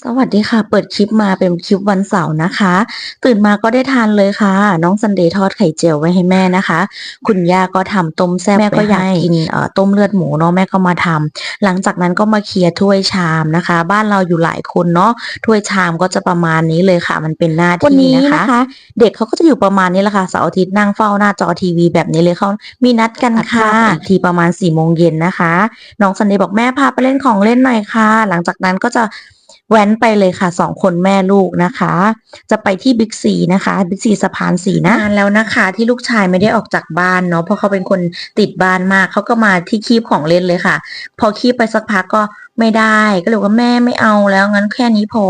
สวัสดีค่ะ เปิดคลิปมาเป็นคลิปวันเสาร์นะคะ ตื่นมาก็ได้ทานเลยค่ะ น้องซันเดย์ทอดไข่เจียวไว้ให้แม่นะคะ คุณย่าก็ทำต้มแซ่บแม่ก็อยากกินเอ่อต้มเลือดหมูเนาะแม่ก็มาทำหลังจากนั้นก็มาเคลียร์ถ้วยชามนะคะ บ้านเราอยู่หลายคนเนาะถ้วยชามก็จะประมาณนี้เลยค่ะ มันเป็นหน้าวันที่นี้นะคะนะคะ เด็กเขาก็จะอยู่ประมาณนี้แหละค่ะเสาร์อาทิตย์นั่งเฝ้าหน้าจอทีวีแบบนี้เลยเขามีนัดกันค่ะอีกทีประมาณ4ี่โมงเย็นนะคะ น้องซันเดย์บอกแม่พาไปเล่นของเล่นหน่อยค่ะ หลังจากนั้นก็จะแว้นไปเลยค่ะสองคนแม่ลูกนะคะ จะไปที่บิ๊กซีนะคะบิ๊กซีสะพานสีนะนานแล้วนะคะ ที่ลูกชายไม่ได้ออกจากบ้านเนาะเพราะเขาเป็นคนติดบ้านมากเขาก็มาที่คีบของเล่นเลยค่ะ พอคีบไปสักพักก็ไม่ได้ก็เลยว่าแม่ไม่เอาแล้วงั้นแค่นี้พอ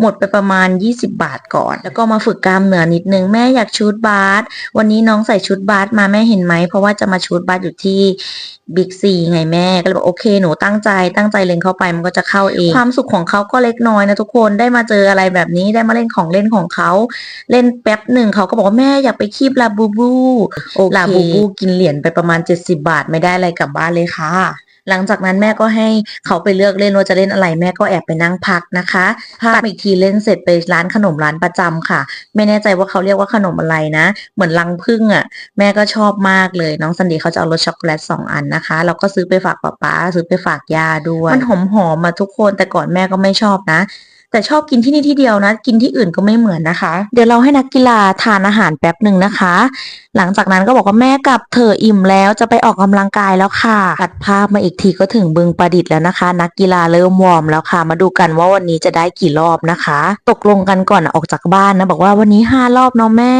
หมดไปประมาณ 20 บาทก่อน แล้วก็มาฝึกกล้ามเนื้อนิดนึงแม่อยากชุดบาสวันนี้น้องใส่ชุดบาสมาแม่เห็นไหมเพราะว่าจะมาชุดบาสอยู่ที่บิ๊กซีไงแม่ก็เลยบอกโอเคหนูตั้งใจตั้งใจเล็งเข้าไปมันก็จะเข้าเองความสุขของเขาก็เล็กน้อยนะทุกคนได้มาเจออะไรแบบนี้ได้มาเล่นของเล่นของเขา เล่นแป๊บหนึ่งเขาก็บอกว่าแม่อยากไปคีบลาบูบูลาบูบูกินเหรียญไปประมาณ 70 บาทไม่ได้อะไรกลับบ้านเลยค่ะ หลังจากนั้นแม่ก็ให้เขาไปเลือกเล่นว่าจะเล่นอะไร แม่ก็แอบไปนั่งพักนะคะพักอีกทีเล่นเสร็จไปร้านขนมร้านประจำค่ะ ไม่แน่ใจว่าเขาเรียกว่าขนมอะไรนะ เหมือนลังพึ่งอะ แม่ก็ชอบมากเลย น้องซันดีเขาจะเอารสช็อกโกแลตสองอันนะคะ เราก็ซื้อไปฝากป๊าป๊าซื้อไปฝากย่าด้วย มันหอมหอมๆมาทุกคนแต่ก่อนแม่ก็ไม่ชอบนะ แต่ชอบกินที่นี่ที่เดียวนะ กินที่อื่นก็ไม่เหมือนนะคะ เดี๋ยวเราให้นักกีฬาทานอาหารแป๊บหนึ่งนะคะ หลังจากนั้นก็บอกว่าแม่กลับเถออิ่มแล้วจะไปออกกำลังกายแล้วค่ะตัดภาพมาอีกทีก็ถึงบึงประดิษฐ์แล้วนะคะ นักกีฬาเริ่มวอร์มแล้วค่ะ มาดูกันว่าวันนี้จะได้กี่รอบนะคะ ตกลงกันก่อนออกจากบ้านนะ บอกว่าวันนี้ห้ารอบเนาะแม่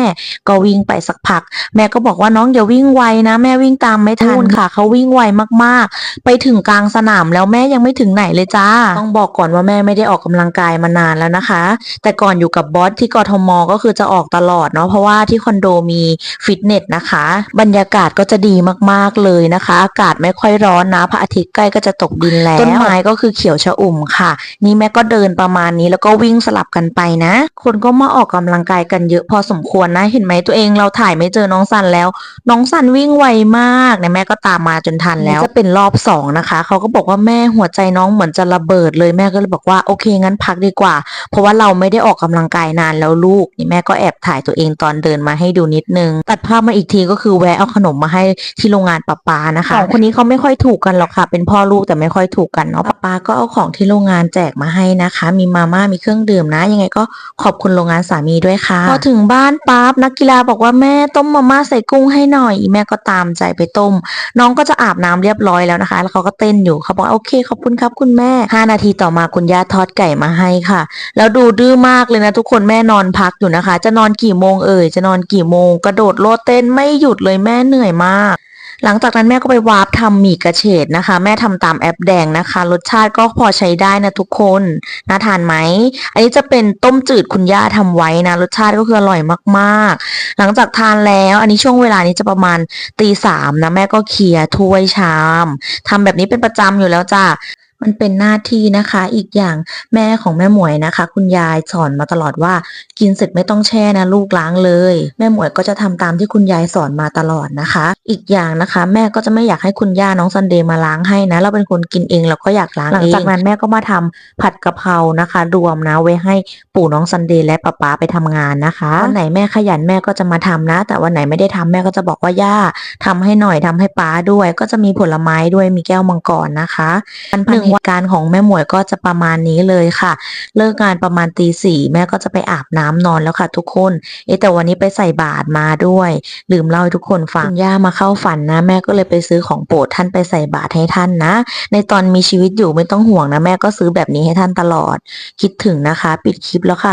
ก็วิ่งไปสักพัก แม่ก็บอกว่าน้องอย่าวิ่งไวนะ แม่วิ่งตามไม่ทันค่ะเขาวิ่งไวมากๆ ไปถึงกลางสนามแล้วแม่ยังไม่ถึงไหนเลยจ้าต้องบอกก่อนว่าแม่ไม่ได้ออกกำลังกายมานานแล้วนะคะ แต่ก่อนอยู่กับบอสที่กทมก็คือจะออกตลอดเนาะเพราะว่าที่คอนโดมีฟิตเนสนะคะ บรรยากาศก็จะดีมากๆเลยนะคะ อากาศไม่ค่อยร้อนนะพระอาทิตย์ใกล้ก็จะตกดินแล้วต้นไม้ก็คือเขียวชอุ่มค่ะ นี่แม่ก็เดินประมาณนี้แล้วก็วิ่งสลับกันไปนะ คนก็มาออกกำลังกายกันเยอะพอสมควรนะ เห็นไหมตัวเองเราถ่ายไม่เจอน้องสันแล้ว น้องสันวิ่งไวมากเนี่ยแม่ก็ตามมาจนทันแล้วจะเป็นรอบสองนะคะเขาก็บอกว่าแม่หัวใจน้องเหมือนจะระเบิดเลยแม่ก็เลยบอกว่าโอเคงั้นพักดีกว่า เพราะว่าเราไม่ได้ออกกำลังกายนานแล้วลูกนี่แม่ก็แอบถ่ายตัวเองตอนเดินมาให้ดูนิดนึง ตัดภาพมาอีกทีก็คือแวะเอาขนมมาให้ที่โรงงานป้าปานะคะสองคนนี้เขาไม่ค่อยถูกกันหรอกค่ะ เป็นพ่อลูกแต่ไม่ค่อยถูกกันเนาะป้าปาก็เอาของที่โรงงานแจกมาให้นะคะ มีมาม่ามีเครื่องดื่มนะ ยังไงก็ขอบคุณโรงงานสามีด้วยค่ะพอถึงบ้านปั๊บนักกีฬาบอกว่าแม่ต้มมาม่าใส่กุ้งให้หน่อยอีแม่ก็ตามใจไปต้ม น้องก็จะอาบน้ำเรียบร้อยแล้วนะคะ แล้วเขาก็เต้นอยู่เขาบอกว่าโอเคขอบคุณครับคุณแม่ 5 นาทีต่อมาคุณย่าทอดไก่มาให้ค่ะ แล้วดูดื้อมากเลยนะทุกคนแม่นอนพักอยู่นะคะ จะนอนกี่โมงเอ่ยจะนอนกี่โมง กระโดดโลดเต้นไม่หยุดเลยแม่เหนื่อยมากหลังจากนั้นแม่ก็ไปวาร์ปทำหมี่กระเฉดนะคะ แม่ทำตามแอปแดงนะคะ รสชาติก็พอใช้ได้นะทุกคนน่าทานไหม อันนี้จะเป็นต้มจืดคุณย่าทำไว้นะ รสชาติก็คืออร่อยมากๆ หลังจากทานแล้วอันนี้ช่วงเวลานี้จะประมาณตีสามนะแม่ก็เคลียร์ถ้วยชามทำแบบนี้เป็นประจำอยู่แล้วจ้ะ มันเป็นหน้าที่นะคะ อีกอย่างแม่ของแม่หมวยนะคะ คุณยายสอนมาตลอดว่า กินเสร็จไม่ต้องแช่นะลูกล้างเลย แม่หมวยก็จะทำตามที่คุณยายสอนมาตลอดนะคะ อีกอย่างนะคะ แม่ก็จะไม่อยากให้คุณย่าน้องซันเดย์มาล้างให้นะ เราเป็นคนกินเองเราก็อยากล้างเองหลังจากนั้นแม่ก็มาทำผัดกะเพรานะคะ รวมนะไว้ให้ปู่น้องซันเดย์และป๊าป๊าไปทำงานนะคะวันไหนแม่ขยันแม่ก็จะมาทำนะ แต่วันไหนไม่ได้ทำแม่ก็จะบอกว่าย่าทำให้หน่อยทำให้ป๊าด้วย ก็จะมีผลไม้ด้วยมีแก้วมังกรนะคะวันหนึ่งวันการของแม่หมวยก็จะประมาณนี้เลยค่ะ เลิกงานประมาณตีสี่แม่ก็จะไปอาบน้ำนอนแล้วค่ะ ทุกคนเอ๊แต่วันนี้ไปใส่บาตรมาด้วย ลืมเล่าให้ทุกคนฟังย่ามาเข้าฝันนะ แม่ก็เลยไปซื้อของโปรดท่านไปใส่บาตรให้ท่านนะ ในตอนมีชีวิตอยู่ไม่ต้องห่วงนะแม่ก็ซื้อแบบนี้ให้ท่านตลอด คิดถึงนะคะ ปิดคลิปแล้วค่ะ